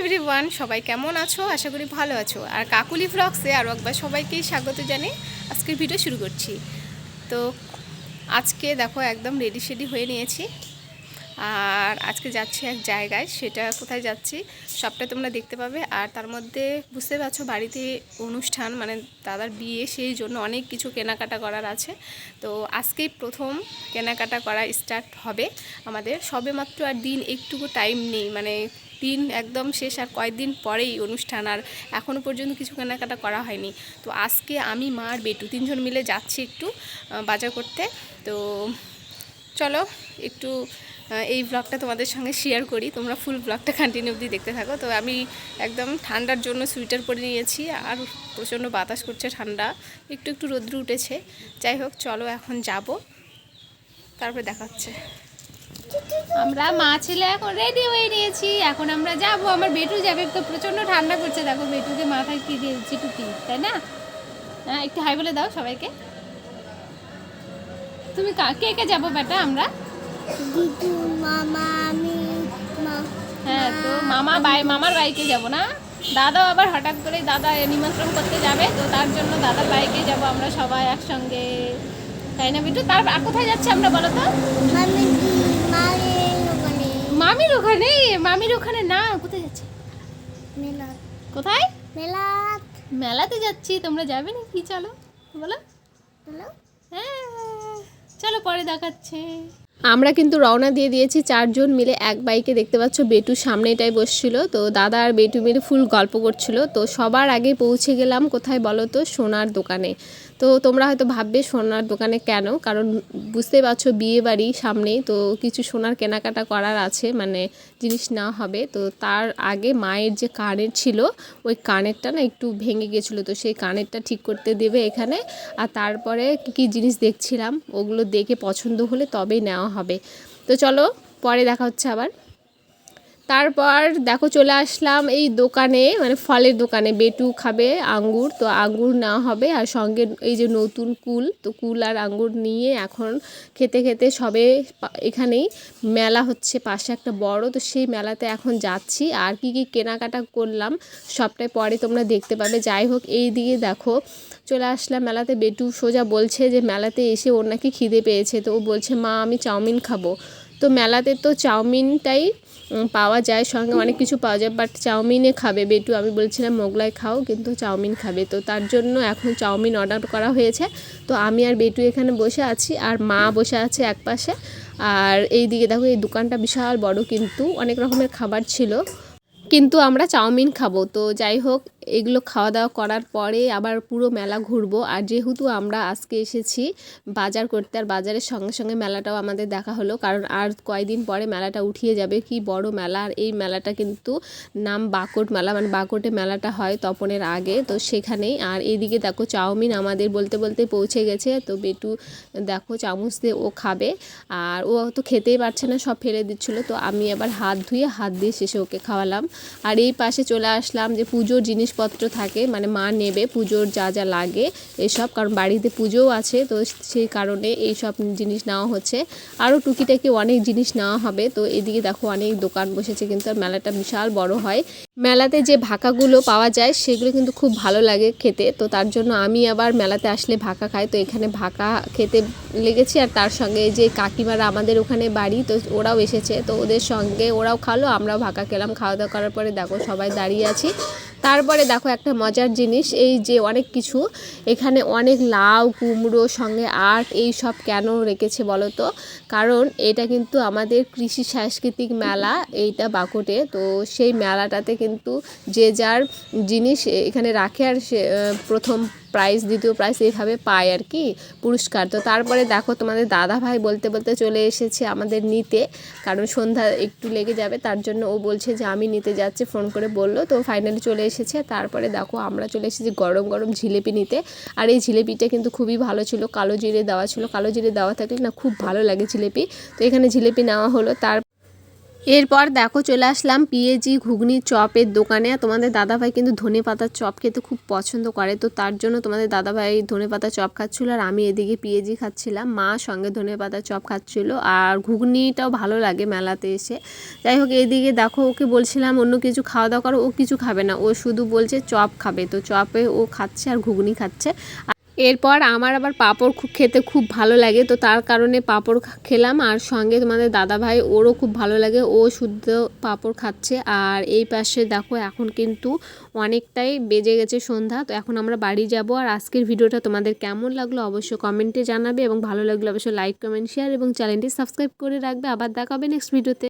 Everyone, সবাই কেমন আছো? আশা করি ভালো আছো। আর কাকুলি ফ্লক্সে আরও একবার সবাইকেই স্বাগত জানিয়ে আজকের ভিডিও শুরু করছি। তো আজকে দেখো একদম রেডি শেডি হয়ে নিয়েছি। আর আজকে যাচ্ছি এক জায়গায়, সেটা কোথায় যাচ্ছি সবটা তোমরা দেখতে পাবে। আর তার মধ্যে বুঝতে পারছ বাড়িতে অনুষ্ঠান মানে দাদার বিয়ে, সেই জন্য অনেক কিছু কেনাকাটা করার আছে। তো আজকেই প্রথম কেনাকাটা করা স্টার্ট হবে আমাদের। সবে মাত্র আর দিন একটুকু টাইম নেই মানে দিন একদম শেষ আর কয়েকদিন পরেই অনুষ্ঠান আর এখনও পর্যন্ত কিছু কেনাকাটা করা হয়নি। তো আজকে আমি, মা আর বেটু তিনজন মিলে যাচ্ছি একটু বাজার করতে। তো চলো একটু এই ব্লগটা তোমাদের সঙ্গে শেয়ার করি। তোমরা ফুল ব্লগটা কন্টিনিউ অবধি দেখতে থাকো। তো আমি একদম ঠান্ডার জন্য সোয়েটার পরে নিয়েছি আর প্রচণ্ড বাতাস করছে ঠান্ডা। একটু একটু রোদ্র উঠেছে। যাই হোক, চলো এখন যাব। তারপরে দেখাচ্ছে আমরা মা ছেলে এখন রেডি হয়ে নিয়েছি। এখন আমরা যাব। আমার বেটু যাবে। তো প্রচণ্ড ঠান্ডা করছে দেখো বেটুকে মাথায় কি দিয়েছি টুপি তাই না? হ্যাঁ একটু হাই বলে দাও সবাইকে। তুমি কা- কে কে যাব বেটা আমরা? দিদু মামা আমি হ্যাঁ তো মামা বাই মামার বাইকে যাব না? দাদাও আবার হঠাৎ করে দাদা নিমন্ত্রণ করতে যাবে। তো তার জন্য দাদার বাইকে যাব আমরা সবাই একসঙ্গে। তাই না বিটু? তার আর কোথায় যাচ্ছে আমরা বলো তো মামি দি মায়ের ওখানে মামির ওখানে মামির ওখানে না কোথায় যাচ্ছে? মেলা কোথায়? মেলা মেলাতে যাচ্ছি তোমরা যাবে না কি চলো বলো। হ্যালো হ্যাঁ চলো পরে দেখাচ্ছে। আমরা কিন্তু রওনা দিয়ে দিয়েছি চারজন মিলে এক বাইকে দেখতে পাচ্ছ বেটু সামনেটাই বসছিল। তো দাদা আর বেটু মিলে ফুল গল্প করছিল। তো সবার আগে পৌঁছে গেলাম কোথায় বলো তো? সোনার দোকানে। তো তোমরা হয়তো ভাববে সোনার দোকানে কেন? কারণ বুঝতেই পারছ বিয়ে বাড়ি সামনেই তো কিছু সোনার কেনাকাটা করার আছে মানে জিনিস না হবে। তো তার আগে মায়ের যে কানের ছিল, ওই কানেরটা না একটু ভেঙে গেছিল, তো সেই কানেরটা ঠিক করতে দেবে এখানে। আর তারপরে কী কী জিনিস দেখছিলাম, ওগুলো দেখে পছন্দ হলে তবেই নেওয়া হবে। তো চলো, পরে দেখা হচ্ছে আবার। তারপর দেখো চলে আসলাম এই দোকানে মানে ফলের দোকানে। বেটু খাবে আঙ্গুর, তো আঙ্গুর না হবে। আর সঙ্গে এই যে নতুন কুল, তো কুল আর আঙ্গুর নিয়ে এখন খেতে খেতে সবে এখানেই মেলা হচ্ছে, পাশে একটা বড়। তো সেই মেলাতে এখন যাচ্ছি। আর কি কি কেনাকাটা করলাম, সবটাই পরে তোমরা দেখতে পাবে। যাই হোক, এই দিকে দেখো চলে আসলাম মেলাতে। বেটু সোজা বলছে যে, মেলাতে এসে ওর নাকি খিদে পেয়েছে। তো ও বলছে, মা, আমি চাউমিন খাব। তো মেলাতে তো চাউমিনটাই পাওয়া যায়, সঙ্গে অনেক কিছু পাওয়া যায় বাট চাউমিনে খাবে বেটু, আমি বলছিলাম মোগলাই খাও, কিন্তু চাউমিন খাবে। তো তার জন্য এখন চাউমিন অর্ডার করা হয়েছে। তো আমি আর বেটু এখানে বসে আছি, আর মা বসে আছে এক পাশে। আর এই দিকে দেখো, এই দোকানটা বিশাল বড়, কিন্তু অনেক রকমের খাবার ছিল। কিন্তু আমরা চাউমিন খাব। তো যাই হোক এগুলো খাওয়া দাওয়া করার পরে আবার পুরো মেলা ঘুরবো। আর যেহেতু আমরা আজকে এসেছি বাজার করতে, আর বাজারের সঙ্গে সঙ্গে মেলাটাও আমাদের দেখা হলো, কারণ আর কয়দিন পরে মেলাটা উঠিয়ে যাবে। কি বড় মেলা, আর এই মেলাটা কিন্তু নাম বাকট মেলা মানে বাকটে মেলাটা হয় তপনের আগে। তো সেখানেই, আর এইদিকে দেখো চাউমিন আমাদের বলতে বলতে পৌঁছে গেছে। তো বেটু দেখো চামচ দিয়ে ও খাবে, আর ও তো খেতেই পারছে না, সব ফেলে দিচ্ছিল। তো আমি আবার হাত ধুয়ে, হাত দিয়ে শেষে ওকে খাওয়ালাম। আর এই পাশে চলে আসলাম যে পুজোর জিনিসপত্র থাকে মানে মা নেবে, পুজোর যা যা লাগে এসব, কারণ বাড়িতে পুজোও আছে, তো সেই কারণে এই সব জিনিস নেওয়া হচ্ছে। আরও টুকিটাকি অনেক জিনিস নেওয়া হবে, তো এদিকে দেখো অনেক দোকান বসেছে, কিন্তু আর মেলাটা বিশাল বড় হয়। মেলাতে যে ভাকাগুলো পাওয়া যায়, সেগুলো কিন্তু খুব ভালো লাগে খেতে, তো তার জন্য আমি আবার মেলাতে আসলে ভাকা খাই, তো এখানে ভাকা খেতে লেগেছি, আর তার সঙ্গে যে কাকিমারা আমাদের ওখানে বাড়ি, তো ওরাও এসেছে, তো ওদের সঙ্গে ওরাও খালো, আমরাও ভাকা খেলাম, খাওয়া দাওয়া করার পরে দেখো সবাই দাঁড়িয়ে আছি। তারপরে দেখো একটা মজার জিনিস, এই যে অনেক কিছু, এখানে অনেক লাউ, কুমড়ো, সঙ্গে আর্ট এই সব কেন রেখেছে বলো তো? কারণ এটা কিন্তু আমাদের কৃষি সাংস্কৃতিক মেলা, এইটা বাকুটে। তো সেই মেলাটাতে কিন্তু যে যার জিনিস এখানে রাখে আর সে প্রথম প্রাইজ দ্বিতীয় প্রাইজ এইভাবে পায় আর কি, পুরস্কার। তো তারপরে দেখো তোমাদের দাদা ভাই বলতে বলতে চলে এসেছে আমাদের নিতে, কারণ সন্ধ্যা একটু লেগে যাবে, তার জন্য ও বলছে যে আমি নিতে যাচ্ছি ফোন করে বলল। তো ফাইনালি চলে এসেছে তারপরে দেখো আমরা চলে এসেছি গরম গরম জিলেপি নিতে। আর এই জিলেপিটা কিন্তু খুবই ভালো ছিল, কালো জিরে দেওয়া ছিল। কালো জিরে দেওয়া থাকলে না খুব ভালো লাগে জিলেপি। তো এখানে জিলেপি নেওয়া হলো, তার এরপর দেখো চলে আসলাম পিএজি ঘুগনি চপের দোকানে। তোমাদের দাদাভাই কিন্তু ধনে পাতার চপ খেতে খুব পছন্দ করে। তো তার জন্য তোমাদের দাদাভাই ধনে পাতার চপ খাচ্ছিলো আর আমি এদিকে পিএজি খাচ্ছিলাম। মা সঙ্গে ধনে পাতার চপ খাচ্ছিলো। আর ঘুগনিটাও ভালো লাগে মেলাতে এসে। যাই হোক, এদিকে দেখো, ওকে বলছিলাম, অন্য কিছু খাওয়া দাওয়া করো। ও কিছু খাবে না। ও শুধু বলছে চপ খাবে। তো চপে ও খাচ্ছে আর ঘুগনি খাচ্ছে। এরপর আমার আবার পাঁপড় খেতে খুব ভালো লাগে, তো তার কারণে পাঁপড় খেলাম। আর সঙ্গে তোমাদের দাদা ভাই ওরও খুব ভালো লাগে, ও শুদ্ধ পাঁপড় খাচ্ছে। আর এই পাশে দেখো, এখন কিন্তু অনেকটাই বেজে গেছে সন্ধ্যা, তো এখন আমরা বাড়ি যাব। আর আজকের ভিডিওটা তোমাদের কেমন লাগল অবশ্যই কমেন্টে জানাবে এবং ভালো লাগলে অবশ্যই লাইক, কমেন্ট শেয়ার এবং চ্যানেলটি সাবস্ক্রাইব করে রাখবে। আবার দেখাবে নেক্সট ভিডিওতে